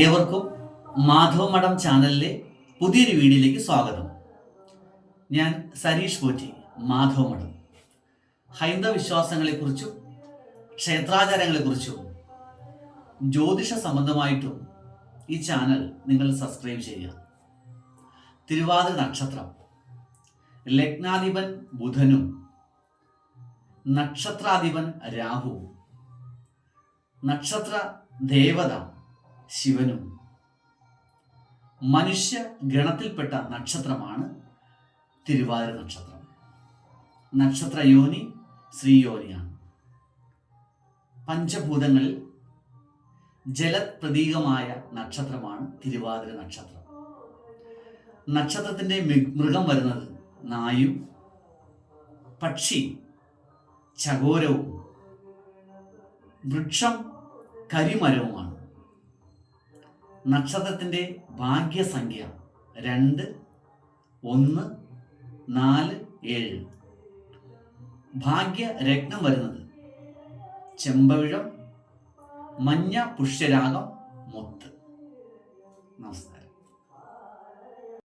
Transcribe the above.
ഏവർക്കും മാധവ മഠം ചാനലിലെ പുതിയൊരു വീഡിയോയിലേക്ക് സ്വാഗതം. ഞാൻ സരീഷ് പോറ്റി മാധവ മഠം. ഹൈന്ദവ വിശ്വാസങ്ങളെക്കുറിച്ചും ക്ഷേത്രാചാരങ്ങളെക്കുറിച്ചും ജ്യോതിഷ സംബന്ധമായിട്ടും ഈ ചാനൽ നിങ്ങൾ സബ്സ്ക്രൈബ് ചെയ്യുക. തിരുവാതിര നക്ഷത്രം ലഗ്നാധിപൻ ബുധനും നക്ഷത്രാധിപൻ രാഹുവും നക്ഷത്ര ദേവത ശിവനും. മനുഷ്യ ഗണത്തിൽപ്പെട്ട നക്ഷത്രമാണ് തിരുവാതിര നക്ഷത്രം. നക്ഷത്ര യോനി ശ്രീയോനിയാണ് പഞ്ചഭൂതങ്ങളിൽ ജലപ്രതീകമായ നക്ഷത്രമാണ് തിരുവാതിര നക്ഷത്രം. നക്ഷത്രത്തിന്റെ മി- മൃഗം വരുന്നത് നായും പക്ഷി ചകോരവും വൃക്ഷം കരിമരവുമാണ്. നക്ഷത്രത്തിന്റെ ഭാഗ്യസംഖ്യ രണ്ട് ഒന്ന് നാല് ഏഴ്. ഭാഗ്യരത്നം വരുന്നത് ചെമ്പവിഴം മഞ്ഞ പുഷ്യരാഗം മുത്ത്. നമസ്തേ